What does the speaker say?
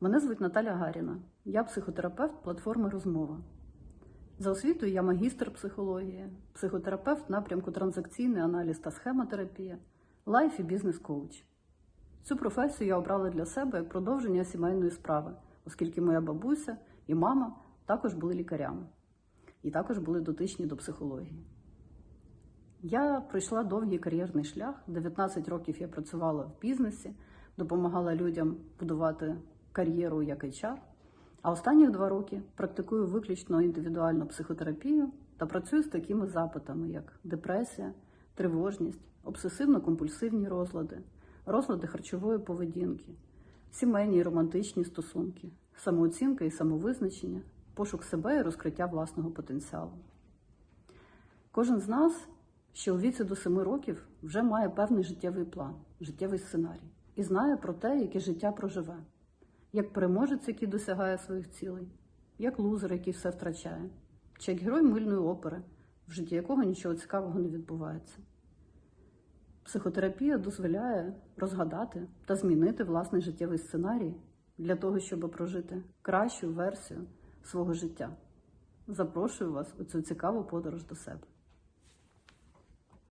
Мене звуть Наталя Гаріна. Я психотерапевт платформи Розмова. За освітою я магістр психології, психотерапевт напрямку транзакційний аналіз та схемотерапія, лайф і бізнес-коуч. Цю професію я обрала для себе як продовження сімейної справи, оскільки моя бабуся і мама також були лікарями і також були дотичні до психології. Я пройшла довгий кар'єрний шлях. 19 років я працювала в бізнесі, допомагала людям будувати кар'єру як HR, а останні два роки практикую виключно індивідуальну психотерапію та працюю з такими запитами, як депресія, тривожність, обсесивно-компульсивні розлади, розлади харчової поведінки, сімейні і романтичні стосунки, самооцінка і самовизначення, пошук себе і розкриття власного потенціалу. Кожен з нас, що у віці до 7 років, вже має певний життєвий план, життєвий сценарій і знає про те, яке життя проживе, як переможець, який досягає своїх цілей, як лузер, який все втрачає, чи як герой мильної опери, в житті якого нічого цікавого не відбувається. Психотерапія дозволяє розгадати та змінити власний життєвий сценарій для того, щоб прожити кращу версію свого життя. Запрошую вас у цю цікаву подорож до себе.